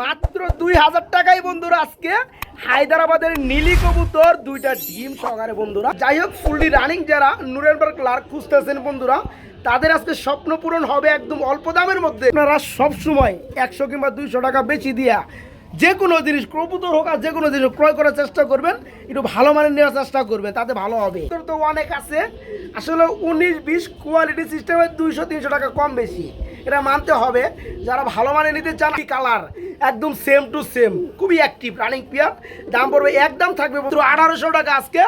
মাত্র দুই হাজার টাকাই বন্ধুরা আজকে। হায়দ্রাবাদের নীলি কবুতর, দুইটা ডিম সহকারে বন্ধুরা। যাই হোক ফুললি রানিং যারা, নুরেনবার্গ ক্লার্ক খুঁজতেছেন বন্ধুরা। তাদের আজকে স্বপ্ন পূরণ হবে একদম অল্প দামের মধ্যে। আপনারা সবসময় একশো কিংবা দুইশো টাকা বেশি দিয়া যে কোনো জিনিস, কবুতর হোক আর যে কোনো জিনিস ক্রয় করার চেষ্টা করবেন, একটু ভালো মানের নেওয়ার চেষ্টা করবেন, তাতে ভালো হবে। তো অনেক আছে। আসলে উনিশ, বিশ কোয়ালিটি সিস্টেমে দুইশো, তিনশো টাকা কম বেশি। এটা মানতে হবে। যারা ভালো মানে নিতে চান কালার একদম সেম টু সেম খুবই অ্যাক্টিভ রানিং পিয়ার দাম পড়বে, একদম থাকবে আঠারোশো টাকা আজকে।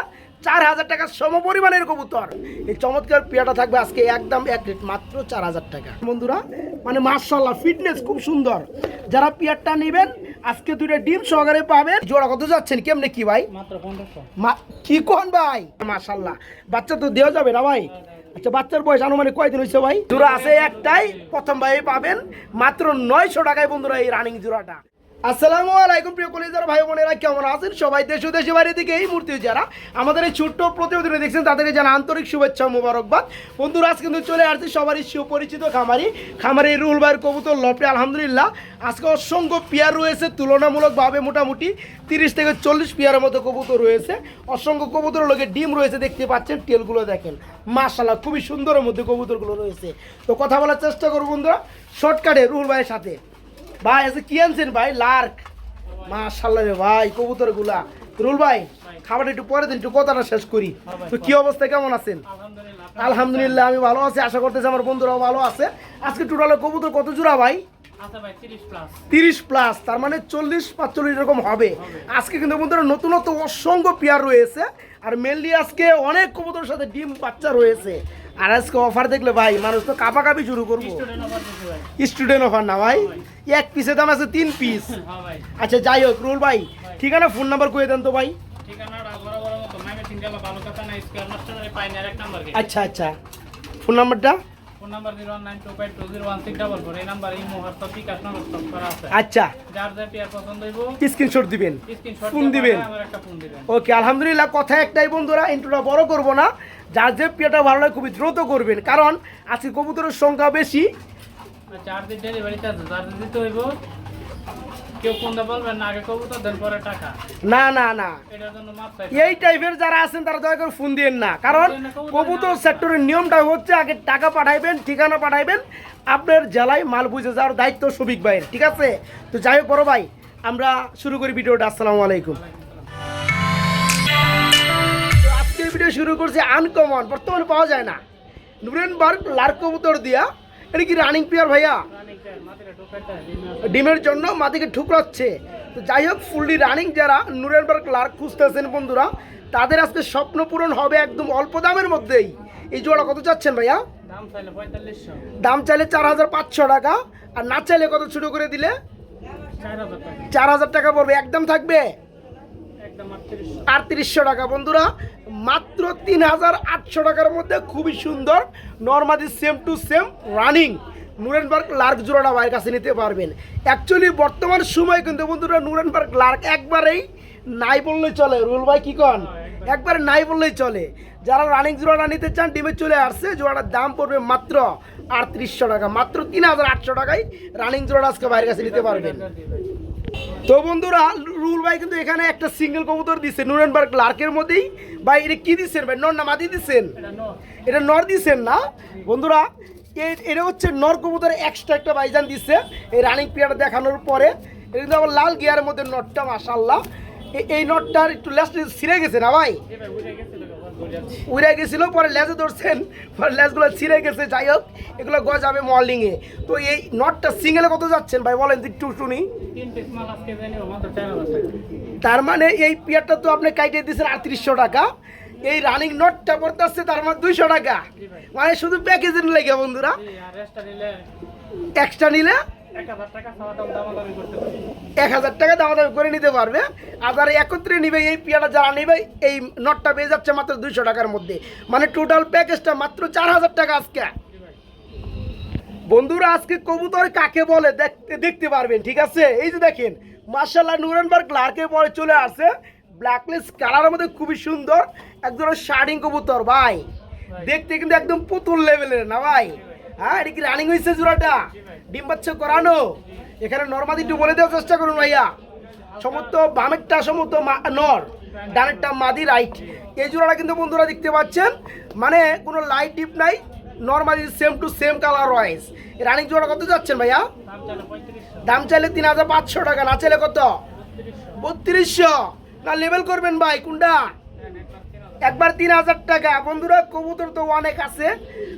চার হাজার টাকা সম পরিমাণের কবুতর। এই চমৎকার পিয়াটা থাকবে আজকে একদম এক রেট মাত্র চার হাজার টাকা। বন্ধুরা মানে মার্শাল্লাহ ফিটনেস খুব সুন্দর। যারা পিয়ারটা নেবেন আজকে দুইটা ডিম সহকারে পাবেন। জোড়া কত যাচ্ছেন? কেমনে কি ভাই? কি কোন ভাই? মাশাল্লাহ বাচ্চা তো দেওয়া যাবে না ভাই? আচ্ছা বাচ্চার বয়স আনুমানিক কয়দিন হয়েছে ভাই? জোড়া আছে একটাই প্রথম ভাই পাবেন। মাত্র নয়শো টাকায় বন্ধুরা এই রানিং জোড়াটা। আসসালামু আলাইকুম প্রিয় কলেজার ভাই বোনেরা, কেমন আছেন? সবাই দেশ ও দেশে বাইরে থেকে এই মুহূর্তে যারা আমাদের এই ছোট্ট প্রতিবেদনে দেখছেন, তাদেরকে জানা আন্তরিক শুভেচ্ছা মুবারকবাদ। বন্ধুরা আজ কিন্তু চলে আসছে সবারই সুপরিচিত খামারি খামারি রুল ভাইয়ের কবুতর লপে আলহামদুলিল্লাহ, আজকে অসংখ্য পেয়ার রয়েছে, তুলনামূলকভাবে মোটামুটি তিরিশ থেকে চল্লিশ পেয়ারের মতো কবুতর রয়েছে। অসংখ্য কবুতর লোকে ডিম রয়েছে, দেখতে পাচ্ছেন টেলগুলো দেখেন। মাশাল্লাহ খুবই সুন্দরের মধ্যে কবুতরগুলো রয়েছে। তো কথা বলার চেষ্টা করব বন্ধুরা, শর্টকাটে রুল ভাইয়ের সাথে। ভাই আজকে কি আনছেন ভাই? লার্ক। মাশাল্লাহ রে ভাই কবুতরগুলা রুল ভাই খাবারটা একটু পরে দিন একটু কথাটা শেষ করি। তো কি অবস্থা কেমন আছেন? আলহামদুলিল্লাহ আমি ভালো আছি আশা করতেছি আমার বন্ধুরাও ভালো আছে। আজকে টোটালে কবুতর কত জোড়া ভাই? তিরিশ প্লাস তিরিশ প্লাস তার মানে চল্লিশ পাঁচচল্লিশ এরকম হবে। আজকে কিন্তু বন্ধুরা নতুনত্ব অসংখ্য পেয়ার রয়েছে। আর মেনলি আজকে অনেক কবুতরের সাথে ডিম বাচ্চা রয়েছে। আর আজকে অফার দেখলে ভাই মানুষ তো কাপাকাপি শুরু করব। স্টুডেন্ট অফার না ভাই? এক পিসের দাম আছে তিন পিস আচ্ছা যাই হোক রুল ভাই ঠিকানা ফোন নাম্বার কয়ে দেন তো ভাই। ঠিকানাটা বরাবর মতো মাইমে সিঙ্গেলা ভালো কথা না স্কোয়ার মাস্টারের পাইনের এক নাম্বার গেট আচ্ছা আচ্ছা। ফোন নাম্বারটা phone number zero nine two five two zero one six double four. এই নাম্বার এই মুহূর্তে বিকাশ নম্বর স্টক করা আছে। আচ্ছা। যার যার পেয়ার পছন্দ হইব স্ক্রিনশট দিবেন। স্ক্রিনশট ফোন দিবেন। আমার একটা ফোন দিবেন। ওকে আলহামদুলিল্লাহ কথা একটাই বন্ধুরা ইন্টুটা বড় করব না। যার যে পেটা ভালো লাগে খুবই দ্রুত করবেন। কারণ আজকে কবুতরের সংখ্যা বেশি। চার দিন ডেলিভারি চার্জ দিতে হইব কেউ ফোন বলবেন না আগে কবুতর দেন পরে টাকা। না না না। এটার জন্য মাপ চাই এই টাইপের যারা আছেন তারা দয়া করে ফোন দিয়েন না। কারণ কবুতর সেক্টরের নিয়মটা হচ্ছে আগে টাকা পাঠাইবেন ঠিকানা পাঠাইবেন আপনার জেলায় মাল বুঝে যাওয়ার দায়িত্ব সবিক ভাইয়ের ঠিক আছে? তো যাই হোক বড় ভাই আমরা শুরু করি ভিডিওটা। আসসালামু আলাইকুম। আজকের ভিডিও শুরু করছি আনকমন বর্তমানে পাওয়া যায় না। নুরেনবার্গ লার কবুতর দিয়া এটা কি রানিং প্লেয়ার ভাইয়া? ডিমের জন্য। মাটিকে ঠুকরাচ্ছে। তো যাই হোক ফুললি রানিং যারা নুরেনবার্গ লার্ক খুঁজতেছেন বন্ধুরা তাদের আজকে স্বপ্ন পূরণ হবে একদম অল্প দামের মধ্যেই। এই জোড়া কত চাচ্ছেন ভাইয়া? দাম চাইলে চার হাজার পাঁচশো টাকা আর না চাইলে কত শুরু করে দিলে? চার হাজার টাকা পড়বে একদম থাকবে? আটত্রিশশো টাকা। বন্ধুরা, মাত্র তিন হাজার আটশো টাকার মধ্যে খুবই সুন্দর normally same to same running Nuremberg lark জোড়াটা ভাইয়ের কাছে নিতে পারবেন। অ্যাকচুয়ালি বর্তমান সময় কিন্তু বন্ধুরা নুরেনবার্গ লার্ক একবারেই নাই বললেই চলে। রুল ভাই কি কন? একবারে নাই বললেই চলে। যারা রানিং জোড়াটা নিতে চান, ডিমে চলে আসছে, জোড়াটার দাম পড়বে মাত্র আটত্রিশশো টাকা। মাত্র তিন হাজার আটশো টাকায় রানিং জোড়াটা আজকে বাইরের কাছে নিতে পারবেন। তো বন্ধুরা রুল ভাই কিন্তু এখানে একটা সিঙ্গেল কবুতর দিচ্ছে নুরেনবার্গ লার্কের মধ্যেই। ভাই এটা কি দিচ্ছেন ভাই? নর না মাদি দিচ্ছেন এটা নর। দিচ্ছেন না? বন্ধুরা এ- এটা হচ্ছে নর কবুতর এক্সট্রা একটা বাইজান দিচ্ছে এই রানিং পিয়ারটা দেখানোর পরে। এটা কিন্তু আবার লাল গিয়ারের মধ্যে নটটা মাসাল্লাহ এই নটটার একটু লেস ছিঁড়ে গেছে না ভাই। উড়ে গেছিল পরে লেজে ধরছেন পরে লেজগুলো ছিঁড়ে গেছে যাই হোক এগুলো গজাবে মর্নিংয়ে তো এই নটটা সিঙ্গেলে কত যাচ্ছেন? ভাই বলেন একটু শুনি। তার মানে এই পিয়ারটা তো আপনি কাইটে দিয়েছেন আটত্রিশশো টাকা। এই রানিং নটটা পড়তে আসছে তার মানে দুইশো টাকা। মানে শুধু প্যাকেজের লেগে বন্ধুরা। এক্সট্রা নিলে এক হাজার টাকা দাম দাম করে নিতে পারবে। আর একত্রে নিবে, এই পিয়াটা যারা নিবে, এই নটটা পেয়ে যাচ্ছে মাত্র দুইশো টাকার মধ্যে। মানে টোটাল প্যাকেজটা মাত্র চার হাজার টাকা আজকে। বন্ধুরা, আজকে কবুতর কাকে বলে দেখতে দেখতে পারবেন, ঠিক আছে? এই যে দেখেন মার্শাল্লাহ নুরেনবার্গ ক্লার্কে পরে চলে আসে ব্ল্যাকলেস কালারের মধ্যে খুবই সুন্দর। একদম শার্টিং কবুতর, ভাই। দেখতে কিন্তু একদম পুতুল লেভেলের না, ভাই? হ্যাঁ এটা কি রানিং হয়েছে জোড়াটা? ডিম করানো। এখানে নর্মাদি একটু বলে দেওয়ার চেষ্টা করুন ভাইয়া। সমস্ত বামেরটা, সমস্ত নর, ডানেরটা মাদি রাইট এই জোড়াটা কিন্তু বন্ধুরা দেখতে পাচ্ছেন। মানে কোনো লাইট ডিপ নাই normally same to same colour wise running জোড়া কত যাচ্ছেন ভাইয়া? দাম চাইলে তিন হাজার পাঁচশো টাকা, না চাইলে কত? বত্রিশশো। না লেভেল করবেন ভাই, কোনটা? একবার তিন হাজার টাকা। বন্ধুরা, কবুতর তো অনেক আছে।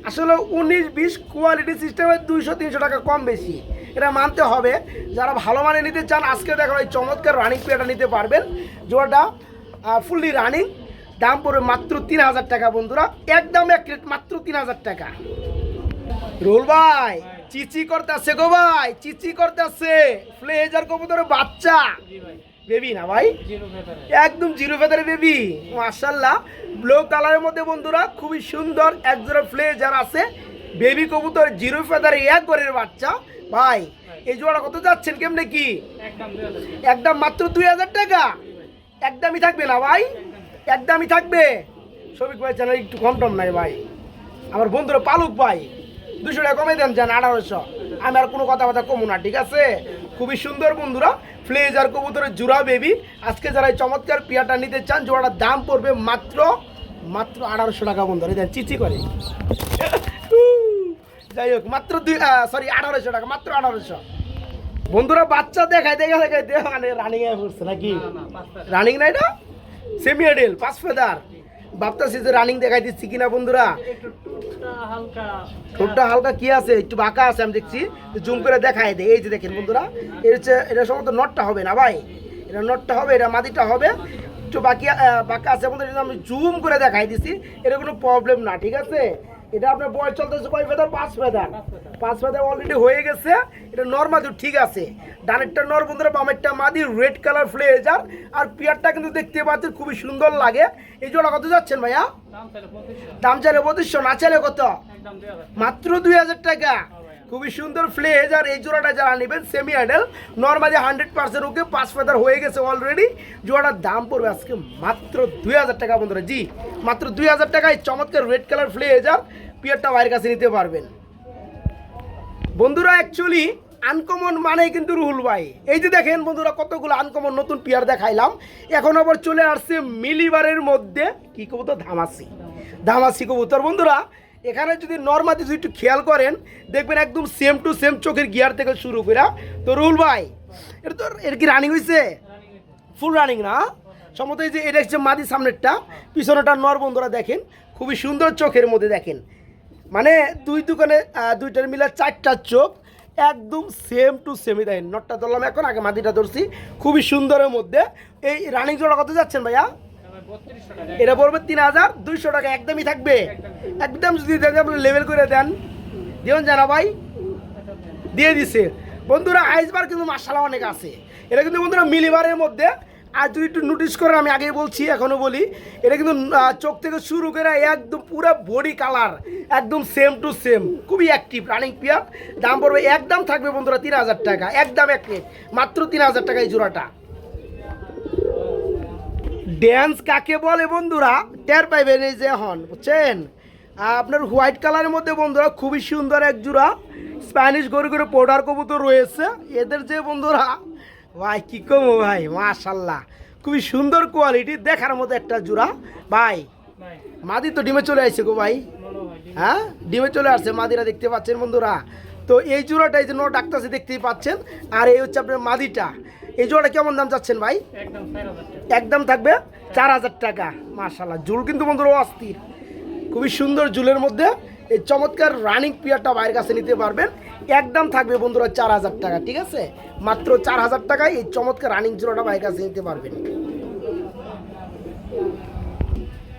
আসলে উনিশ, বিশ কোয়ালিটি সিস্টেমে দুইশো, তিনশো টাকা কম বেশি। এটা মানতে হবে। যারা ভালো মানে নিতে চান, আজকে দেখো এই চমৎকার রানিং পেয়ারটা নিতে পারবেন। জোয়াটা ফুললি রানিং দাম পড়বে মাত্র তিন হাজার টাকা, বন্ধুরা। একদম এক রেট মাত্র তিন হাজার টাকা। রোল ভাই, চিচি করতেছে গো ভাই, চিচি করতেছে। ফ্লেজার কবুতরের বাচ্চা। বেবি না ভাই? একদম জিরো ফেদারে বেবি। মার্শাল্লাহ ব্লু কালারের মধ্যে বন্ধুরা, খুবই সুন্দর, একজোড়া ফ্লেজার আছে, বেবি কবুতর, জিরো ফেদারে এক গরের বাচ্চা। ভাই, এই জোড়া কত যাচ্ছেন কেমনে কি? একদম মাত্র দুই হাজার টাকা। একদমই থাকবে না ভাই? একদমই থাকবে। সবিক ভাই চ্যানেল একটু কম টম নাই ভাই। আমার বন্ধুরা পালুক ভাই, দুশো টাকা কমে দেন, যান আঠারোশো। আমি আর কোনো কথাবার্তা কমু না, ঠিক আছে? খুবই সুন্দর বন্ধুরা। ফ্লেজার কবুতরের জোড়া বেবি আজকে যারা এই চমৎকার পিয়াটা নিতে চান জোড়াটার দাম পড়বে মাত্র মাত্র আঠারোশো টাকা বন্ধুরা। দেন চিচি করে। যাই হোক মাত্র দুই সরি আঠারোশো টাকা মাত্র আঠারোশো। বন্ধুরা বাচ্চা দেখায় দেখা দেখাইতে মানে রানিং এ পড়ছে নাকি? রানিং না এটা সেমি এডেল পাঁচ ফেদার। ভাবতেছি যে রানিং দেখাই দিচ্ছি কিনা বন্ধুরা। ঠোঁটটা হালকা কি আছে? একটু বাঁকা আছে, আমি দেখছি। জুম করে দেখাই দেয় এই যে দেখেন বন্ধুরা এটা হচ্ছে, এটা সম্ভবত নটটা হবে না ভাই? এটা নটটা হবে, এটা মাদিটা হবে। একটু বাকি বাঁকা আছে বন্ধুরা আমি জুম করে দেখাই দিছি। এটা কোনো প্রবলেম না, ঠিক আছে? এটা আপনার বয়স চলতেছে কয় ফেদার? পাঁচ ফেদার। পাঁচ ফেদার। অলরেডি হয়ে গেছে। এটা নর্মাদি ঠিক আছে। ডানেরটা নর বন্ধুরা বামেরটা মাদি রেড কালার ফ্লেজার আর পিয়ারটা কিন্তু দেখতে পাচ্ছেন খুবই সুন্দর লাগে। এই জোড়া কত যাচ্ছেন ভাইয়া? দাম চাইলে পঁচিশশো। না চাইলে কত? মাত্র দুই হাজার টাকা। খুবই সুন্দর ফ্লেজ আর এই জোড়াটা যারা নেবেন semi ideal normally hundred percent okay পাঁচ ফেদার হয়ে গেছে অলরেডি জোড়াটার দাম পড়বে আজকে মাত্র দুই হাজার টাকা বন্ধুরা। জি, মাত্র দুই হাজার টাকায় চমৎকার রেড কালার ফ্লেজ আর পিয়ারটা বাইরের কাছে নিতে পারবেন। বন্ধুরা অ্যাকচুয়ালি আনকমন মানে কিন্তু রুহুল ভাই। এই যে দেখেন বন্ধুরা, কতগুলো আনকমন নতুন পিয়ার দেখাইলাম। এখন আবার চলে আসছে মিলিবারের মধ্যে, কি কবুতর? ধামাসি। ধামাসি কবুতর। বন্ধুরা এখানে যদি নর্মাদি যদি একটু খেয়াল করেন, দেখবেন একদম সেম টু সেম চোখের গিয়ার থেকে শুরু করে। তো রুল ভাই, এটা তো এর কি রানিং হয়েছে ফুল রানিং না? সম্ভবত এই যে এটা হচ্ছে মাদি সামনেরটা পিছনেটা নর বন্ধুরা দেখেন, খুবই সুন্দর চোখের মধ্যে দেখেন। মানে দুই দোকানে দুইটার মিলে চারটা চোখ, একদম সেম টু সেমই দেখেন নটটা ধরলাম এখন, আগে মাদিটা ধরছি, খুবই সুন্দরের মধ্যে। এই রানিং জোড়া কত যাচ্ছেন ভাইয়া? এটা পড়বে তিন হাজার দুইশো টাকা একদমই থাকবে। একদম যদি দেন আপনি লেভেল করে দেন। দিবেন জানা ভাই। দিয়ে দিছে। বন্ধুরা আইসবার কিন্তু মাসালা অনেক আছে। এটা কিন্তু বন্ধুরা মিলিবারের মধ্যে। আর যদি একটু নোটিস করেন আমি আগেই বলছি এখনও বলি এটা কিন্তু চোখ থেকে শুরু করে একদম পুরো বডি কালার একদম সেম টু সেম খুবই অ্যাক্টিভ রানিং পিয়ার দাম পড়বে একদম থাকবে বন্ধুরা তিন হাজার টাকা একদম এক মাত্র তিন হাজার টাকা এই জোড়াটা। ড্যান্স কাকে বলে বন্ধুরা? টের পাইবেন এই যে হন বুঝছেন? আপনার হোয়াইট কালারের মধ্যে বন্ধুরা খুবই সুন্দর এক জোড়া স্প্যানিশ গরু করে পোডার কবুতর রয়েছে। এদের যে বন্ধুরা ভাই কি কমো ভাই মাশাল্লাহ। খুবই সুন্দর কোয়ালিটি দেখার মতো একটা জোড়া। ভাই মাদি তো ডিমে চলে আসছে গো ভাই। হ্যাঁ? ডিমে চলে আসছে মাদিরা দেখতে পাচ্ছেন বন্ধুরা। তো এই জোড়াটা এই যে নো ডাক্তারসে দেখতেই পাচ্ছেন। আর এই হচ্ছে আপনার মাদিটা। এই জোড়াটা কেমন দাম চাচ্ছেন ভাই? একদম একদম থাকবে চার হাজার টাকা। মার্শাল্লাহ জুল কিন্তু বন্ধুরা অস্থির। খুবই সুন্দর জুলের মধ্যে এই চমৎকার রানিং পিয়ারটা বাইরের কাছে নিতে পারবেন। একদম থাকবে বন্ধুরা চার হাজার টাকা ঠিক আছে? মাত্র চার হাজার টাকায় এই চমৎকার রানিং জুলোটা বাইরের কাছে নিতে পারবেন।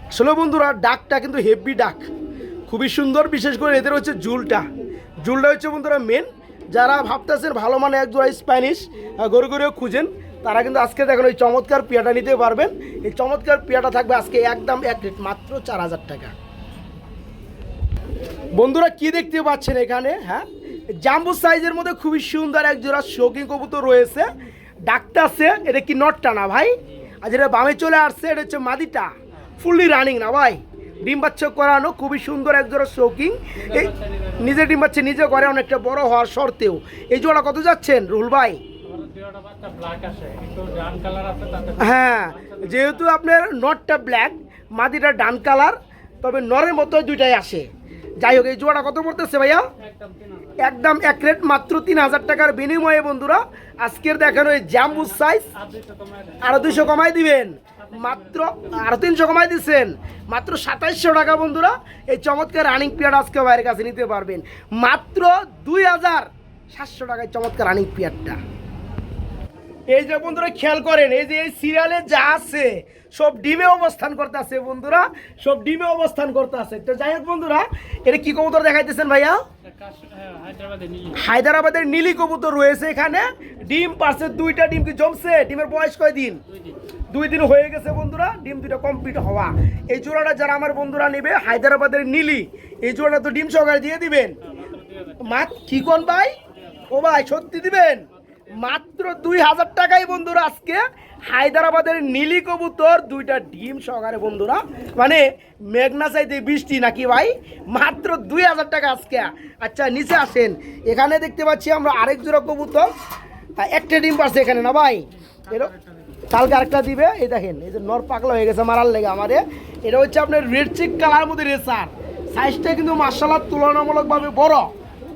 আসলে বন্ধুরা ডাকটা কিন্তু হেভি ডাক। খুবই সুন্দর বিশেষ করে এদের হচ্ছে জুলটা জুলটা হচ্ছে বন্ধুরা মেন যারা ভাবতেছেন ভালো মানে এক জোড়া স্প্যানিশ আহ, গরু খুঁজেন তারা কিন্তু আজকে দেখেন ওই চমৎকার পিয়াটা নিতে পারবেন। এই চমৎকার পিয়াটা থাকবে আজকে একদম এক রেট মাত্র চার হাজার টাকা। বন্ধুরা, কি দেখতে পাচ্ছেন এখানে? হ্যাঁ? জাম্বু সাইজের মধ্যে খুবই সুন্দর এক জোড়া শৌখিন কবুতর রয়েছে। ডাকতেছে এটা কি নটটা না ভাই? আর যেটা বামে চলে আসছে, এটা হচ্ছে মাদিটা। ফুললি রানিং না ভাই? ডিম বাচ্চা করানো, খুবই সুন্দর এক জোড়া শৌকিং এই নিজে ডিম বাচ্চা নিজে করে, অনেকটা বড় হওয়ার শর্তেও। এই জোড়া কত যাচ্ছেন রুল ভাই? হ্যাঁ যেহেতু আপনার নটটা ব্ল্যাক মাদিটা ডান কালার তবে নরের মতো দুইটাই আসে। যাই হোক এই জোড়াটা কত পড়তেছে ভাইয়া? একদম এক রেট মাত্র তিন হাজার টাকার বিনিময়ে বন্ধুরা আজকের দেখানো এই জাম্বু সাইজ আর দুইটা তোমার আরও দুইশো কমাই দিবেন। মাত্র আরও তিনশো কমাই দিচ্ছেন। মাত্র সাতাইশশো টাকা বন্ধুরা এই চমৎকার রানিং পিয়ার আজকে বাইরের কাছে নিতে পারবেন। মাত্র দুই হাজার সাতশো টাকায় চমৎকার রানিং পিয়ারটা এই যে বন্ধুরা খেয়াল করেন এই যে এই সিরিয়ালে যা আছে সব ডিমে অবস্থান করতে আছে বন্ধুরা সব ডিমে অবস্থান করতে আছে। তো যাই হোক বন্ধুরা এটা কি কবুতর দেখাইতেছেন ভাইয়া? হ্যাঁ, হায়দ্রাবাদের নীলি। কবুতর রয়েছে এখানে। ডিম পারছে দুইটা ডিম কি জমছে? ডিমের বয়স কয় দিন? দুই দিন। হয়ে গেছে বন্ধুরা ডিম দুইটা কমপ্লিট হওয়া। এই জোড়াটা যারা আমার বন্ধুরা নেবে হায়দ্রাবাদের নীলি এই জোড়াটা তো ডিম সহকারে দিয়ে দিবেন। মাত কি কোন ভাই? ও ভাই সত্যি দিবেন? মাত্র দুই হাজার টাকাই বন্ধুরা আজকে হায়দ্রাবাদের নীলি কবুতর, দুইটা ডিম সহকারে বন্ধুরা। মানে মেঘনা চাইতে বৃষ্টি নাকি ভাই? মাত্র দুই হাজার টাকা আজকে। আচ্ছা নিচে আসেন। এখানে দেখতে পাচ্ছি আমরা আরেক জোড়া কবুতর। একটা ডিম পাচ্ছে এখানে না ভাই? এরকম কালকে আরেকটা দিবে। এই দেখেন, এই যে নর পাকলা হয়ে গেছে মারার লেগে আমারে। এটা হচ্ছে আপনার রেড চিক কালার মধ্যে রেসার সাইজটা কিন্তু মার্শাল্লাহ তুলনামূলকভাবে বড়।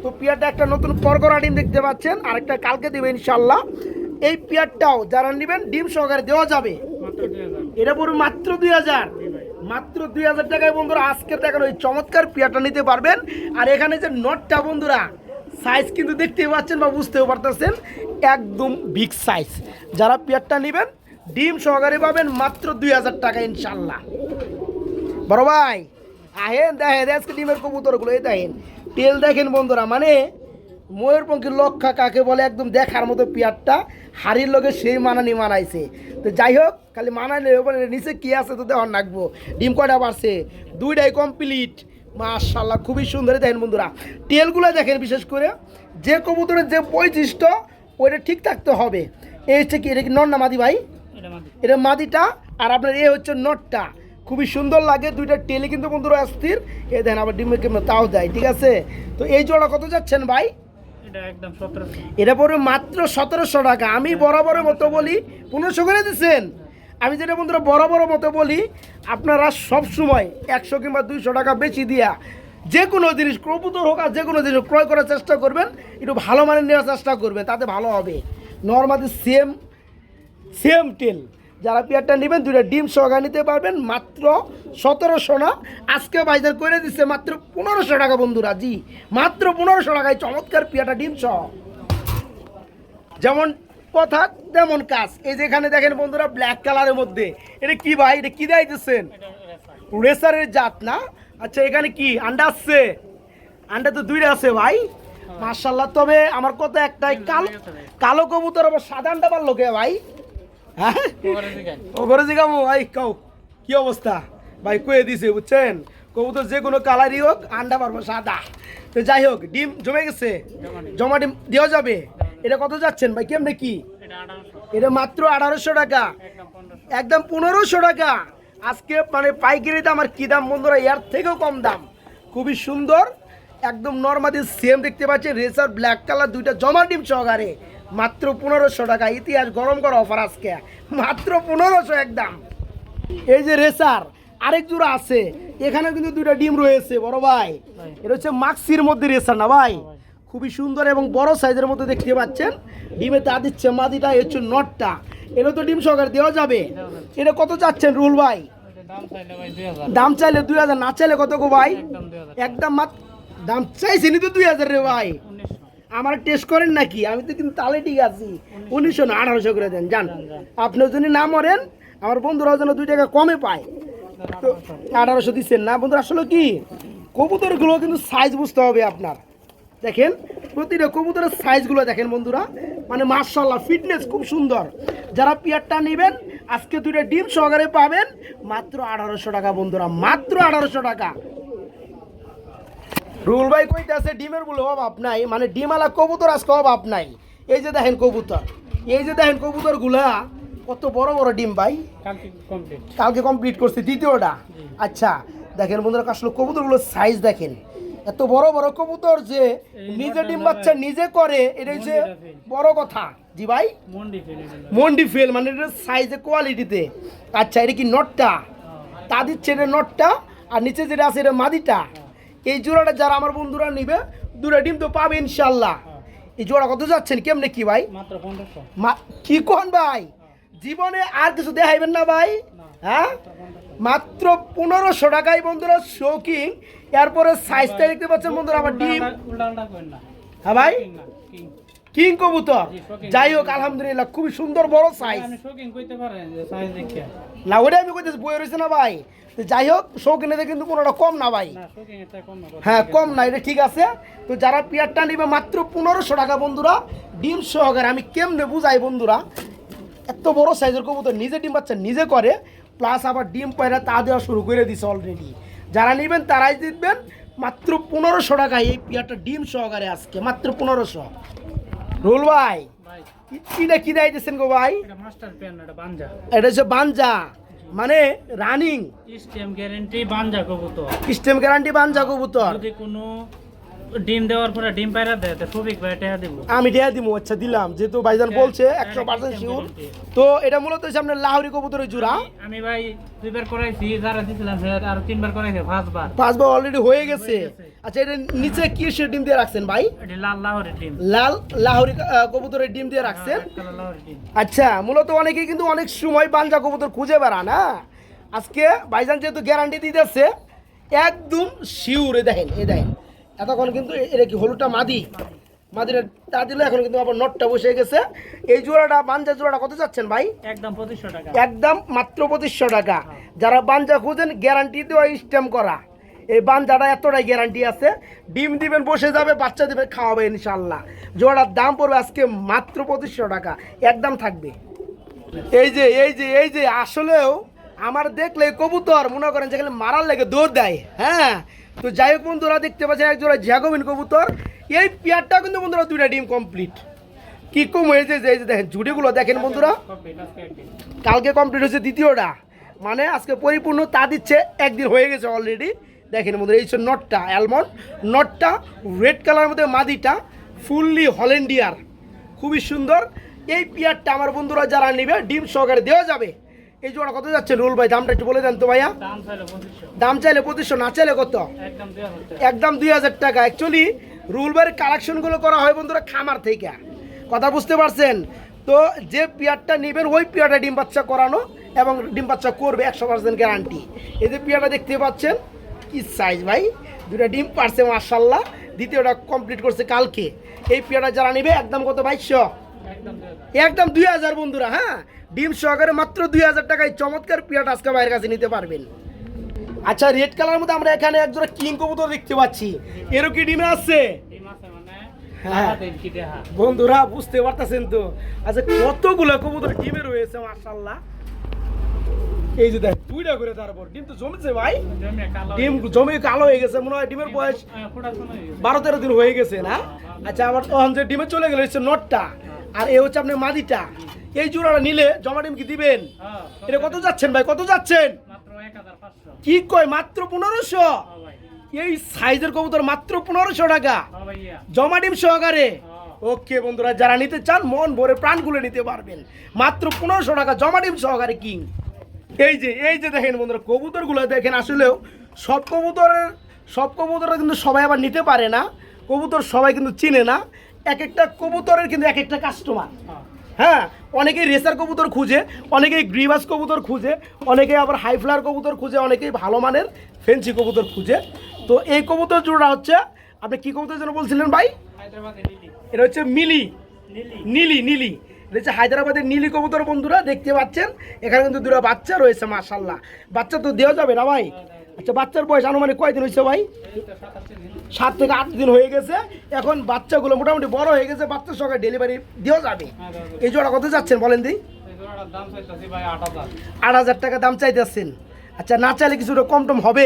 তো পিয়ারটা একটা নতুন পরকরা ডিম দেখতে পাচ্ছেন, আরেকটা কালকে দিবে ইনশাল্লাহ এই পিয়ারটাও যারা নেবেন, ডিম সহকারে দেওয়া যাবে। এটা পড়বে মাত্র দুই হাজার। মাত্র দুই হাজার টাকায় বন্ধুরা, আজকে দেখানো ওই চমৎকার পিয়ারটা নিতে পারবেন। আর এখানে যে নটটা বন্ধুরা সাইজ কিন্তু দেখতেই পাচ্ছেন বা বুঝতেও পারতেছেন, একদম বিগ সাইজ যারা পিয়ারটা নেবেন, ডিম সহকারে পাবেন মাত্র দুই হাজার টাকা ইনশাল্লাহ বড় ভাই, আহেন, দেখেন, আজকে ডিমের কবুতরগুলো, এই দেখেন। তেল দেখেন বন্ধুরা মানে ময়ূরপঙ্খীর লক্ষা কাকে বলে একদম দেখার মতো পিয়ারটা হাড়ির লোকে সেই মানানি মানাইছে। তো যাই হোক খালি মানাইলে ওপরে নিচে কি আছে তো দেওয়ার রাখব ডিম কয়টা বাড়ছে? দুইটাই কমপ্লিট মাশাল্লাহ খুবই সুন্দর দেখেন বন্ধুরা। তেলগুলো দেখেন বিশেষ করে যে কবুতরের যে বৈশিষ্ট্য ওইটা ঠিক থাকতে হবে। এই হচ্ছে কি এটা কি নর না মাদি ভাই? এটা মাদিটা আর আপনার এ হচ্ছে নটটা। খুবই সুন্দর লাগে দুইটা টেলে কিন্তু বন্ধুরা অস্থির। এ দেন আবার ডিমের কেমন তাও দেয় ঠিক আছে? তো এই জোড়া কত যাচ্ছেন ভাই? এটা পড়বে মাত্র সতেরোশো টাকা। আমি বরাবরের মতো বলি পনেরোশো করে দিচ্ছেন? আমি যেটা বন্ধুরা বরাবরের মতো বলি আপনারা সব সময় একশো কিংবা দুইশো টাকা বেশি দিয়া যে কোনো জিনিস কবুতর হোক আর যে কোনো জিনিস ক্রয় করার চেষ্টা করবেন একটু ভালো মানের নেওয়ার চেষ্টা করবেন তাতে ভালো হবে। নর্মালি সেম সেম টেল যারা পেয়ারটা নেবেন, দুইটা ডিম সহকারে নিতে পারবেন। মাত্র সতেরোশো না আজকে বাজার করে দিচ্ছে মাত্র পনেরোশো টাকা বন্ধুরা, জি। মাত্র পনেরোশো টাকায় চমৎকার পেয়ারটা ডিম সহ। যেমন কথা, তেমন কাজ। এই যেখানে দেখেন বন্ধুরা ব্ল্যাক কালারের মধ্যে। এটা কি ভাই? এটা কি দেয় দিচ্ছেন রেসার রেসারের জাত না? আচ্ছা এখানে কি? আন্ডা আসছে আন্ডা তো দুইটা আছে ভাই। মার্শাল্লাহ তবে আমার কথা একটাই, কালো কালো কবুতর আবার সাদা আন্ডা পারল কে ভাই? হ্যাঁ ও ঘরে জিগামো ভাই কাউ কি অবস্থা? ভাই, কয়ে দিছে, বুঝছেন? কবুতর যে কোনো কালারই হোক, আন্ডা পারব সাদা। তো যাই হোক, ডিম জমে গেছে। জমা ডিম দেওয়া যাবে। এটা কত যাচ্ছেন? ভাই, কেমনে কি? এটা মাত্র আঠারোশো টাকা। একদম পনেরোশো টাকা। আজকে মানে পাইকারি দাম আর কি দাম, বন্ধুরা, এর থেকেও কম দাম। খুবই সুন্দর, একদম নর্মালি সেম দেখতে পাচ্ছেন রেসার ব্ল্যাক কালার দুইটা জমা ডিম সহকারে। মাত্র পনেরোশো টাকা। ইতিহাস গরম করা অফার আজকে। মাত্র পনেরোশো একদম। এই যে রেসার, আরেক জোড়া আছে। এখানে কিন্তু দুইটা ডিম রয়েছে, বড় ভাই। এটা হচ্ছে মাক্সির মধ্যে রেসার না ভাই? খুবই সুন্দর এবং বড় সাইজের মধ্যে দেখতে পাচ্ছেন। ডিমে তা দিচ্ছে, মাদিটা হচ্ছে নটটা। এটা তো ডিম সহকারে দেওয়া যাবে। এটা কত চাচ্ছেন রুল ভাই? দাম চাইলে দুই হাজার, না চাইলে কত গো ভাই? একদম মাত্র দাম চাইছিনি তো দুই হাজার রে ভাই। আমার টেস্ট করেন নাকি? আমি তো কিন্তু তালে ঠিক আছি। উনিশশো না আঠারোশো করে দেন যান আপনিও যদি না মরেন আমার বন্ধুরাও যেন দুই টাকা কমে পায়। তো আঠারোশো দিচ্ছেন না। বন্ধুরা আসলে কি? কবুতরগুলো কিন্তু সাইজ বুঝতে হবে আপনার। দেখেন প্রতিটা কবুতরের সাইজগুলো দেখেন বন্ধুরা। মানে মার্শাল্লাহ ফিটনেস খুব সুন্দর। যারা পিয়ারটা নেবেন আজকে দুইটা ডিম সহকারে পাবেন। মাত্র আঠারোশো টাকা বন্ধুরা মাত্র আঠারোশো টাকা। রুল ভাই কইতে আছে ডিমের বলে অভাব নাই মানে ডিমালা কবুতর আজকে অভাব নাই। এই যে দেখেন কবুতর এই যে দেখেন কবুতরগুলা কত বড় বড় ডিম ভাই। কালকে কমপ্লিট করছে দ্বিতীয়টা। আচ্ছা দেখেন বন্ধুরা আসলে কবুতরগুলোর সাইজ দেখেন। এত বড় বড় কবুতর যে নিজে ডিম বাচ্চা নিজে করে এটা হচ্ছে বড় কথা। জি ভাই? মন্ডি ফেলে মন্ডি ফেল মানে এটা সাইজে কোয়ালিটিতে আচ্ছা এটা কি নটটা? তা দিচ্ছে এটা নটটা আর নিচে যেটা আছে এটা মাদিটা। এই জোড়াটা যারা আমার বন্ধুরা নিবে দুটা ডিম তো পাবে ইনশাল্লাহ। এই জোড়া কত যাচ্ছেন কেমনে কি ভাই? মা- কি কোন ভাই? জীবনে আর কিছু দেখাইবেন না ভাই? হ্যাঁ? মাত্র পনেরোশো টাকায় বন্ধুরা শৌকিং এরপরে সাইজটা দেখতে পাচ্ছেন বন্ধুরা আমার ডিম। হ্যাঁ ভাই। কিং কবুতর। যাই হোক আলহামদুলিল্লাহ খুবই সুন্দর বড় সাইজ না ওটা আমি কইতেছি বই রয়েছে না ভাই। যাই হোক শৌখিনেতে কিন্তু কোনোটা কম না ভাই। এটা কম না হ্যাঁ কম না এটা ঠিক আছে। তো যারা পেয়ারটা নিবে মাত্র পনেরোশো টাকা বন্ধুরা ডিম সহকারে আমি কেমনে বুঝাই বন্ধুরা এত বড় সাইজের কবুতর নিজে ডিম বাচ্চা নিজে করে প্লাস আবার ডিম পায়রা তা দেওয়া শুরু করে দিছে অলরেডি যারা নেবেন তারাই জিতবেন। মাত্র পনেরোশো টাকায় এই পেয়ারটা ডিম সহকারে আজকে মাত্র পনেরোশো। রুল ভাই ভাই। কি- কি গো ভাই? এটা মাস্টার পেন এটা বাঞ্জা। এটা হচ্ছে বানজা মানে রানিং। স্টেম গ্যারান্টি বাঞ্জা কবুতর। স্টেম গ্যারান্টি বানজা কবুতর। যদি কোনো ডিম দেওয়ার পরে ডিম পায়রা দেয় তো সবিক ভাই টেহা দিব। আমি দিব আচ্ছা দিলাম। যেহেতু ভাইজান হ্যাঁ, বলছে হ্যাঁ, একশো পার্সেন্ট শিওর তো এটা মূলত হচ্ছে আপনার লাহরি কবুতরের জোড়া। আমি ভাই দুইবার করাইছি যারা দিছিলাম সে আর তিনবার করাইছে পাঁচবার। পাঁচবার অলরেডি হয়ে গেছে। আচ্ছা এটা নিচে কি সে ডিম দিয়ে রাখছেন ভাই? এটি লাল লাহোরের ডিম। লাল লাহরি কবুতরের ডিম দিয়ে রাখছেন? হ্যাঁ, আচ্ছা মূলত অনেকেই কিন্তু অনেক সময় বাঞ্জা কবুতর খুঁজে বেড়া না। আজকে ভাইজান যেহেতু গ্যারান্টি দিতেছে একদম শিওর এ দেখেন এ দেখেন। এতক্ষণ কিন্তু এটা কি হলুদটা মাদি? তা দিলে এখন কিন্তু আবার নটটা বসে গেছে। এই জোড়াটা বাঞ্জা জোড়াটা কত যাচ্ছেন ভাই? একদম পঁচিশশো টাকা। একদম মাত্র পঁচিশশো টাকা। যারা বাঞ্জা খুঁজেন গ্যারান্টি দেওয়া স্ট্যাম্প করা। এই বাঞ্জাটা এতটাই গ্যারান্টি আছে। ডিম দিবেন বসে যাবে বাচ্চা দিবেন খাওয়াবে ইনশাল্লাহ। জোড়ার দাম পড়বে আজকে মাত্র পঁচিশশো টাকা। একদম থাকবে। এই যে এই যে এই যে আসলেও আমার দেখলে কবুতর মনে করেন যেখানে মারার লেগে দৌড় দেয়। হ্যাঁ? তো যাই হোক বন্ধুরা, দেখতে পাচ্ছেন এক জোড়া জ্যাগোবিন কবুতর। এই পেয়ারটা কিন্তু বন্ধুরা দুইটা ডিম কমপ্লিট কি কম হয়েছে যে দেখেন জুড়িগুলো দেখেন বন্ধুরা। কালকে কমপ্লিট হয়েছে দ্বিতীয়টা। মানে আজকে পরিপূর্ণ তা দিচ্ছে, একদিন হয়ে গেছে অলরেডি দেখেন বন্ধুরা, এই নটটা অ্যালমন্ড নটটা রেড কালারের মধ্যে মাদিটা ফুললি হল্যান্ডিয়ার খুবই সুন্দর। এই পেয়ারটা আমার বন্ধুরা যারা নেবে, ডিম সহকারে দেওয়া যাবে। এই জোড়া কত যাচ্ছে? রুল ভাই দামটা একটু বলে দেন তো ভাইয়া। দাম চাইলো পঁচিশশো। না চাইলে কত? একদম একদম দুই হাজার টাকা। অ্যাকচুয়ালি রুল ভাইয়ের কালেকশনগুলো করা হয় বন্ধুরা খামার থেকে। কথা বুঝতে পারছেন? তো যে পিয়ারটা নেবেন ওই পিয়ারটা ডিম বাচ্চা করানো এবং ডিম বাচ্চা করবে একশো পার্সেন্ট গ্যারান্টি এই যে পিয়ারটা দেখতে পাচ্ছেন কি সাইজ ভাই? দুটা ডিম পারছে মার্শাল্লাহ দ্বিতীয়টা কমপ্লিট করছে কালকে। এই পিয়ারটা যারা নেবে একদম কত? বাইশশো। একদম দুই হাজার। বন্ধুরা হ্যাঁ? ডিম সহকারে মাত্র দুই হাজার টাকায় চমৎকার পিয়াটা আজকে বাইরের কাছে নিতে পারবেন। আচ্ছা রেড কালার মধ্যে আমরা এখানে একজোড়া কিং কবুতর দেখতে পাচ্ছি। এরও কি ডিমে মানে হ্যাঁ। বন্ধুরা বুঝতে পারতেছেন তো? আচ্ছা কতগুলো কবুতর ডিমে রয়েছে মার্শাল্লাহ এই যে দেখ দুইটা করে তারপর। ডিম তো জমেছে ভাই। ডিম জমে কালো হয়ে গেছে মনে হয় ডিমের বয়স হ্যাঁ, হয়ে। বারো তেরো দিন হয়ে গেছে না? আচ্ছা আবার তখন যে ডিমে চলে গেলে হচ্ছে নটটা। আর এ হচ্ছে আপনার মাদিটা। এই জোড়াটা নিলে জমা ডিম কি দিবেন। হ্যাঁ, এটা কত যাচ্ছেন ভাই? কত যাচ্ছেন? কি কয় মাত্র পনেরোশো? হ্যাঁ এই সাইজের কবুতর মাত্র পনেরোশো টাকা। হ্যাঁ জমা ডিম সহকারে। ওকে বন্ধুরা যারা নিতে চান মন ভরে প্রাণ খুলে নিতে পারবেন। মাত্র পনেরোশো টাকা জমা ডিম সহকারে কিং। এই যে এই যে দেখেন বন্ধুরা কবুতরগুলো দেখেন আসলেও সব কবুতরের সব কবুতররা কিন্তু সবাই আবার নিতে পারে না। কবুতর সবাই কিন্তু চিনে না। এক একটা কবুতরের কিন্তু এক একটা কাস্টমার হ্যাঁ অনেকেই রেসার কবুতর খুঁজে অনেকেই গ্রিবাস কবুতর খুঁজে অনেকেই আবার হাই ফ্লার কবুতর খুঁজে অনেকেই ভালো মানের ফেন্সি কবুতর খুঁজে। তো এই কবুতর জোড়া হচ্ছে আপনি কি কবুতর যেন বলছিলেন ভাই? এটা হচ্ছে মিলি। নীলি নীলি। এটা হচ্ছে হায়দ্রাবাদের নীলি কবুতর বন্ধুরা দেখতে পাচ্ছেন। এখানে কিন্তু দুটো বাচ্চা রয়েছে মাশাল্লাহ বাচ্চা তো দেওয়া যাবে না ভাই? আচ্ছা বাচ্চার বয়স আনুমানিক কয়দিন হয়েছে ভাই? সাত থেকে আট দিন হয়ে গেছে। এখন বাচ্চাগুলো মোটামুটি বড় হয়ে গেছে, বাচ্চার সঙ্গে ডেলিভারি দেওয়া যাবে। এই জোড়া কত যাচ্ছেন বলেন ভাই আট হাজার টাকা দাম চাইতেছেন। আচ্ছা না চাইলে কিছুটা কম টম হবে।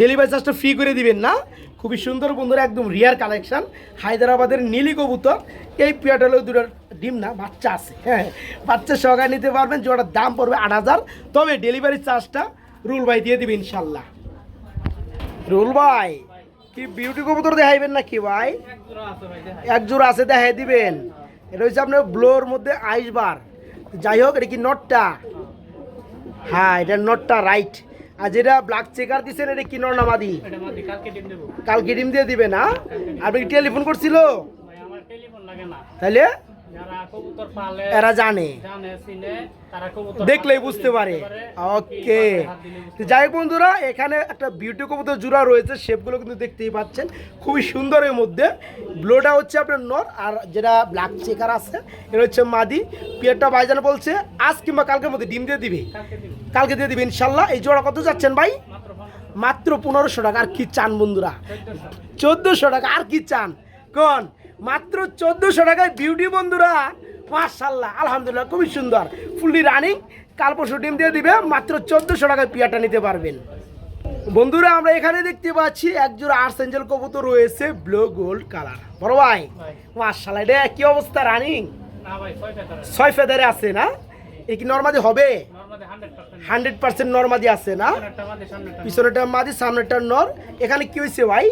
ডেলিভারি চার্জটা ফ্রি করে দিবেন না। খুবই সুন্দর বন্ধুরা, একদম রিয়ার কালেকশন হায়দ্রাবাদের নীলি কবুতর। এই পেয়ারটা হলো দুটো ডিম না, বাচ্চা আছে। হ্যাঁ বাচ্চা সহকারে নিতে পারবেন যেটার দাম পড়বে আট হাজার। তবে ডেলিভারি চার্জটা রুল ভাই দিয়ে দিবে ইনশাল্লাহ। রুল ভাই কি বিউটি কবুতর দেখাইবেন নাকি ভাই? এক জোড়া আছে ভাই দেখাই আছে দেখাই দিবেন। এটা হচ্ছে আপনার ব্লোর মধ্যে আইসবার যাই হোক এটা কি নটটা? হ্যাঁ এটা নটটা রাইট আর যেটা ব্ল্যাক চেকার দিচ্ছেন এটা কি নর নামাদি কালকে ডিম দেবো কালকে ডিম। দিয়ে দিবে না আপনি টেলিফোন করছিল? ভাই আমার টেলিফোন লাগে না। তাহলে এরা জানে। দেখলেই বুঝতে পারে। ওকে। যাই হোক বন্ধুরা এখানে একটা বিউটি কবুতর জোড়া রয়েছে শেপগুলো কিন্তু দেখতেই পাচ্ছেন। খুবই সুন্দরের মধ্যে। ব্লোটা হচ্ছে আপনার নর আর যেটা ব্ল্যাক চেকার আছে এটা হচ্ছে মাদি। পিয়ারটা ভাইজান বলছে আজ কিংবা কালকের মধ্যে ডিম দিয়ে দিবে। কালকে দিয়ে দিবে ইনশাল্লাহ। এই জোড়া কত যাচ্ছেন ভাই? মাত্র পনেরোশো। টাকা। আর কি চান বন্ধুরা? চোদ্দোশো টাকা। আর কি চান? কোন? মাত্র চোদ্দোশো টাকায় বিউটি বন্ধুরা মার্শাল্লাহ আলহামদুলিল্লাহ খুবই সুন্দর। ফুললি রানিং কাল পরশু ডিম দিয়ে দিবে মাত্র চোদ্দোশো টাকায় পিয়াটা নিতে পারবেন। বন্ধুরা আমরা এখানে দেখতে পাচ্ছি একজোড়া আর্স এঞ্জেল কবুতর রয়েছে ব্লু গোল্ড কালার বড় ভাই মার্শাল্লাহ এটা কি অবস্থা রানিং ছয় ফেদারে আছে। না? এ কি নর্মাদি হবে? হান্ড্রেড পার্সেন্ট নর্মাদি আছে না? একটা মাদি সামনেটা পিছনেটা মাদি সামনেটা নর। এখানে কি হয়েছে ভাই?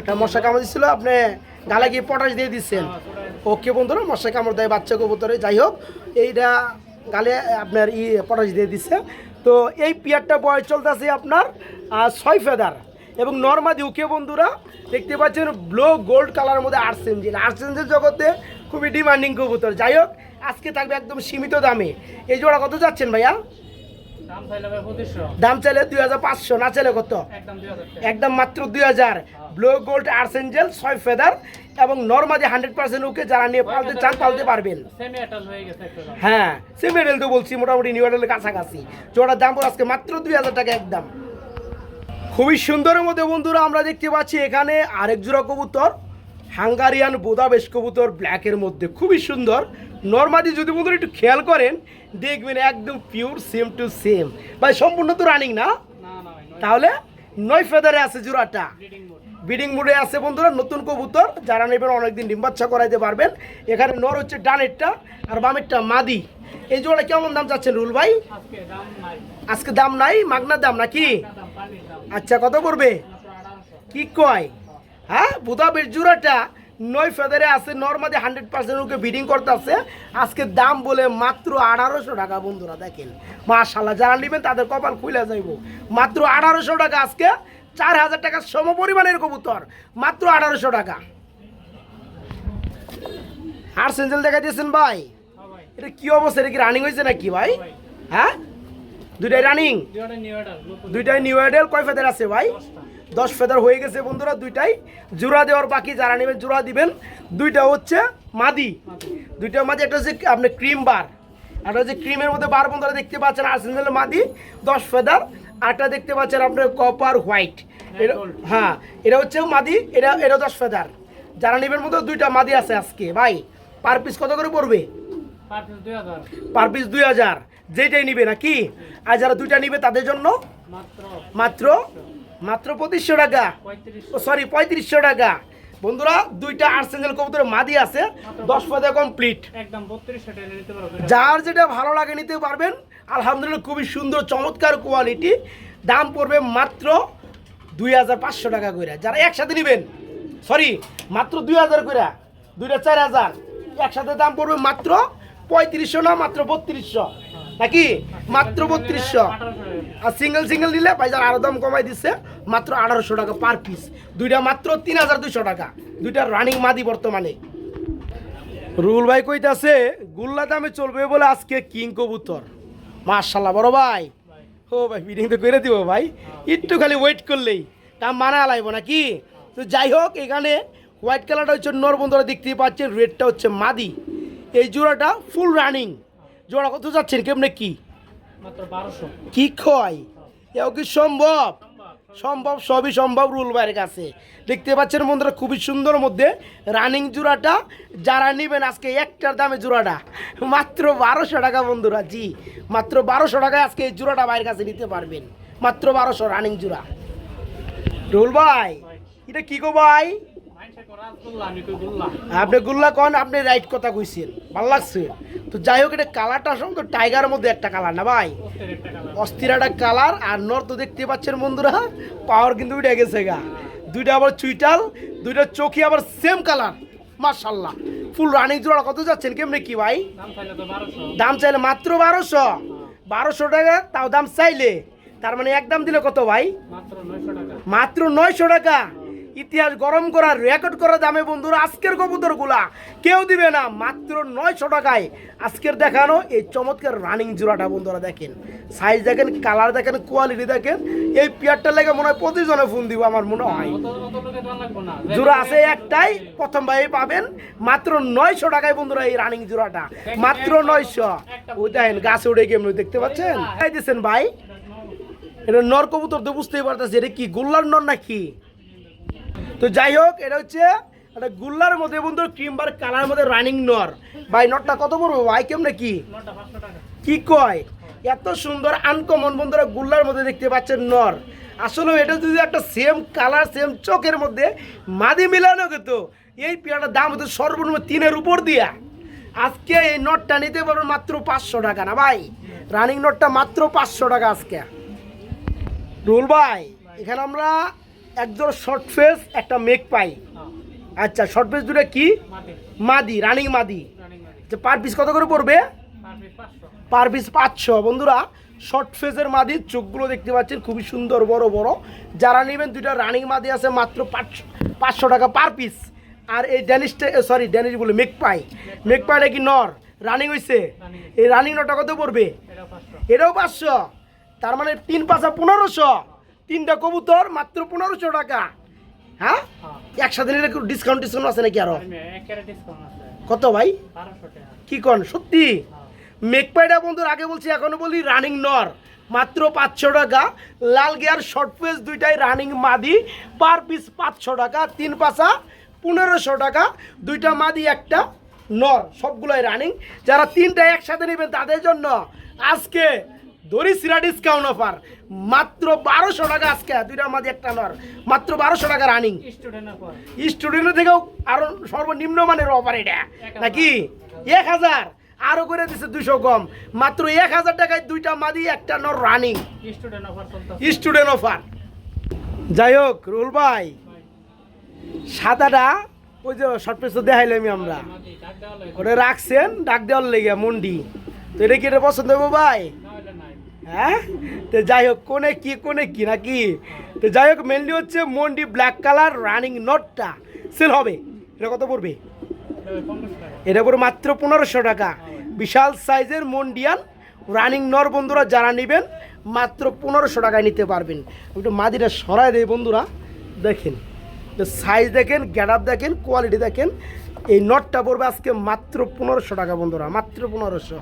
একটা মশা কামড় দিছিল আপনি গালে গিয়ে পটাশ দিয়ে দিচ্ছেন। হ্যাঁ, ওকে বন্ধুরা মশা কামড় দেয় বাচ্চা কবুতরে। যাই হোক এইটা গালে আপনার ই পটাশ দিয়ে দিচ্ছে। তো এই পিয়ারটা বয়স চলতেছে আপনার ছয় ফেদার। এবং নর্মাদি উকে বন্ধুরা দেখতে পাচ্ছেন ব্লু গোল্ড কালারের মধ্যে আর্টস এঞ্জেল আর্টস জগতে খুবই ডিমান্ডিং কবুতর। যাই হোক আজকে থাকবে একদম সীমিত দামে। এই জোড়া কত যাচ্ছেন ভাইয়া? দাম চাইলে দুই হাজার পাঁচশো না চাইলে কত? একদম মাত্র দুই হাজার। ব্লু গোল্ড আর্সেঞ্জেল ছয় ফেদার এবং নর্মালি হান্ড্রেড পার্সেন্ট ওকে যারা নিয়ে পালতে চান পালতে পারবেন। হ্যাঁ সেমি সেমিডেল তো বলছি মোটামুটি নিউ মডেলের কাছাকাছি। জোড়ার দাম আজকে মাত্র দুই হাজার টাকা একদম। খুবই সুন্দরের মধ্যে বন্ধুরা আমরা দেখতে পাচ্ছি এখানে আরেক জোড়া কবুতর। হাঙ্গারিয়ান বোদা বেশ কবুতর ব্ল্যাকের মধ্যে। খুবই সুন্দর। নর্মাদি যদি বন্ধুরা একটু খেয়াল করেন দেখবেন একদম পিওর সেম টু সেম ভাই সম্পূর্ণ তো রানিং না? তাহলে নয় ফেদারে আছে জোড়াটা। ব্রিডিং মোড আছে বন্ধুরা নতুন কবুতর যারা নেবেন অনেকদিন ডিম বাচ্চা করাইতে পারবেন। এখানে নর হচ্ছে ডানেরটা আর বামেরটা মাদি। এই জোড়া কেমন দাম চাচ্ছেন রুল ভাই? আজকে দাম নাই। মাগনার দাম নাকি? আচ্ছা কত করবে মাত্র কি কয়? হ্যাঁ বুধাবের জোড়াটা নয় ফেদারে আছে নর্মাদি হান্ড্রেড পার্সেন্ট ওকে বিডিং করতে আছে আজকে দাম বলে মাত্র আঠারোশো টাকা বন্ধুরা দেখেন। মাশাল্লাহ যারা নেবেন তাদের কপাল খুলে যাইব। মাত্র আঠারোশো টাকা আজকে চার হাজার টাকা সম পরিমাণের কবুতর মাত্র আঠারোশো টাকা। আর সেঞ্জেল দেখা দিয়েছেন ভাই? এটা কি অবস্থা এটা কি রানিং হয়েছে নাকি ভাই? হ্যাঁ? দুইটাই রানিং দুইটাই নিউ আইডেল কয় ফেদার আছে ভাই? দশ ফেদার হয়ে গেছে বন্ধুরা দুইটাই। জোড়া দেওয়ার বাকি যারা নেবেন জোড়া দিবেন। দুইটা হচ্ছে মাদি। দুইটা মাদি একটা হচ্ছে আপনার ক্রিম বার। একটা হচ্ছে ক্রিমের মধ্যে বার বন্ধুরা দেখতে পাচ্ছেন আর্সেনাল মাদি দশ ফেদার। আরটা দেখতে পাচ্ছেন আপনার কপার হোয়াইট এটা হ্যাঁ এটা হচ্ছে মাদি এটা এটা দশ ফেদার। যারা নেবেন মধ্যে দুইটা মাদি আছে আজকে। ভাই পার পিস কত করে পড়বে? পার পিস দুই হাজার। যেটাই নিবে নাকি? আর যারা দুইটা নিবে তাদের জন্য মাত্র মাত্র পঁচিশশো টাকা। ও সরি পঁয়ত্রিশশো টাকা। বন্ধুরা দুইটা আর্সেঞ্জেল কবুতরের মাদি আছে দশ পদে কমপ্লিট একদম যার যেটা ভালো লাগে নিতে পারবেন আলহামদুলিল্লাহ খুবই সুন্দর চমৎকার কোয়ালিটি দাম পড়বে মাত্র দুই হাজার পাঁচশো টাকা করে যারা একসাথে নেবেন সরি মাত্র দুই হাজার করে দুইটা চার হাজার। একসাথে দাম পড়বে মাত্র পঁয়ত্রিশশো না মাত্র বত্রিশশো। নাকি? মাত্র বত্রিশশো। আর সিঙ্গেল সিঙ্গেল নিলে পাইজার আরও দাম কমাই দিচ্ছে, মাত্র আঠারোশো টাকা পার পিস দুইটা মাত্র তিন হাজার দুইশো টাকা। দুইটা রানিং মাদি বর্তমানে। রুল ভাই কইতাছে, গুল্লা দামে চলবে বলে আজকে কিং কবুতর। মার্শাল্লাহ বড় ভাই। ও ভাই বিডিং তো করে দিব ভাই। একটু খালি ওয়েট করলেই। তা মানা লাগবো নাকি? তো যাই হোক, এখানে হোয়াইট কালারটা হচ্ছে নর বন্ধুরা দেখতেই পাচ্ছেন রেডটা হচ্ছে মাদি। এই জোড়াটা ফুল রানিং জোড়া কত যাচ্ছেন কেমনে কি? কি কয়? এও কি সম্ভব? সম্ভব সবই সম্ভব রুল ভাইয়ের কাছে। দেখতে পাচ্ছেন বন্ধুরা খুবই সুন্দর মধ্যে রানিং জোড়াটা। যারা নেবেন আজকে একটার দামে জোড়াটা। মাত্র বারোশো টাকা বন্ধুরা জি। মাত্র বারোশো টাকায় আজকে এই জোড়াটা ভাইয়ের কাছে নিতে পারবেন। মাত্র বারোশো রানিং জোড়া। রুল ভাই এটা কি গো ভাই? আপনি গুল্লা কন, আপনি রাইট কথা কইছেন। ভালো লাগছে। তো যাই হোক, এটা কালারটা আসলে তো টাইগারের মধ্যে একটা কালার না ভাই? অস্থির একটা কালার আর নর তো দেখতে পাচ্ছেন বন্ধুরা পাওয়ার কিন্তু উঠে গেছে গা। দুইটা আবার চুইটাল, দুইটা চোখি আবার সেম কালার মার্শাল্লাহ ফুল রানিং জোড়া কত যাচ্ছেন? কেমনে কি ভাই? দাম চাইলে দাম মাত্র বারোশো। বারোশো টাকা, তাও দাম চাইলে। তার মানে একদম দিলে কত ভাই? মাত্র নয়শো টাকা। ইতিহাস গরম করা রেকর্ড করা দামে বন্ধুরা, আজকের কবুতরগুলা কেউ দিবে না, মাত্র নয়শো টাকায়। আজকের দেখানো এই চমৎকার রানিং জোড়াটা বন্ধুরা দেখেন। সাইজ দেখেন কালার দেখেন কোয়ালিটি দেখেন। এই পেয়ারটা লেগে মনে হয় প্রতিজনে ফোন দিব, আমার মনে হয়। জোড়া আছে একটাই, প্রথম ভাই পাবেন। মাত্র নয়শো টাকায় বন্ধুরা এই রানিং জোড়াটা। মাত্র নয়শো। ওই দেখেন, গাছে উঠে কেমন দেখতে পাচ্ছেন? ভাই। এটা নর কবুতর তো বুঝতেই পারতেছি এটা কি গোল্লার নর নাকি? তো যাই হোক, এটা হচ্ছে একটা গুল্লার মধ্যে বন্ধু, ক্রিমবার কালার মধ্যে রানিং নর। ভাই নটটা কত পড়ব ভাই কেমনে কি? কি কয়? এত সুন্দর আনকমন বন্ধুরা গুল্লার মধ্যে দেখতে পাচ্ছেন নর। আসলে এটা যদি একটা সেম কালার সেম চোখের মধ্যে, মাদি মিলানো কিন্তু এই পেয়ারটার দাম হতো সর্বনিম্ন তিনের উপর দিয়া। আজকে এই নটটা নিতে পারবেন মাত্র পাঁচশো টাকা না ভাই? রানিং নটটা মাত্র পাঁচশো টাকা আজকে। রুল ভাই, এখানে আমরা একজন শর্ট ফেস একটা মেক পাই হ্যাঁ। আচ্ছা শর্ট ফেস দুটো কি? মাদি। রানিং মাদি। রানিং পার পিস কত করে পড়বে? পার পিস পাঁচশো। বন্ধুরা শর্ট ফেসের মাদি চোখগুলো দেখতে পাচ্ছেন খুবই সুন্দর বড় বড়। যারা নেবেন দুইটা রানিং মাদি আছে মাত্র পাঁচশো পাঁচশো টাকা পার পিস আর এই ড্যানিশটা সরি ড্যানিশ বলে মেকপাই মেকপাইটা কি নর? রানিং হয়েছে এই রানিং নটা কত পড়বে? এটাও পাঁচশো। তার মানে তিন পাঁচা পনেরোশো। তিনটা কবুতর মাত্র পনেরোশো টাকা। হ্যাঁ? হ্যাঁ। একসাথে নিলে ডিসকাউন্ট ডিসকাউন্ট আছে নাকি আরও? কত ভাই? কি কন? সত্যি? হ্যাঁ। মেকপাইটা বন্ধুর আগে বলছি এখনও বলি রানিং নর মাত্র পাঁচশো টাকা। লাল গিয়ার শর্ট পেস দুইটাই রানিং মাদি। পার পিস পাঁচশো টাকা তিন পাশা পনেরোশো টাকা। দুইটা মাদি একটা নর সবগুলোই রানিং যারা তিনটা একসাথে নেবেন তাদের জন্য আজকে দড়ি সিরা ডিসকাউন্ট অফার মাত্র বারোশো টাকা আজকে দুইটা মাদি একটা নর। মাত্র বারোশো টাকা রানিং স্টুডেন্ট থেকেও আরও সর্বনিম্ন মানের অফার এটা। নাকি? এক হাজার। আরও করে দিচ্ছে দুশো কম। মাত্র এক হাজার টাকায় দুইটা মাদি একটা নর রানিং স্টুডেন্ট অফার যাই হোক রুল ভাই সাদাটা ওই যে শর্ট পেস দেখাইলাম আমরা। ওটা রাখছেন ডাক দেওয়ার লেগে মন্ডি। তো এটা কি এটা পছন্দ হব ভাই? হ্যাঁ? তো যাই হোক, কোনে কি কোনে কি নাকি? তো যাই হোক মেনলি হচ্ছে মন্ডি ব্ল্যাক কালার রানিং নটটা সেল হবে। এটা কত পড়বে? এটা পড়বে মাত্র পনেরোশো টাকা। বিশাল সাইজের মন্ডিয়ান রানিং নর বন্ধুরা, যারা নেবেন, মাত্র পনেরোশো টাকায় নিতে পারবেন। একটু মাদিটা সরায় দেয় বন্ধুরা। দেখেন সাইজ দেখেন গ্যাট আপ দেখেন কোয়ালিটি দেখেন, এই নটটা পড়বে আজকে মাত্র পনেরোশো টাকা বন্ধুরা, মাত্র পনেরোশো।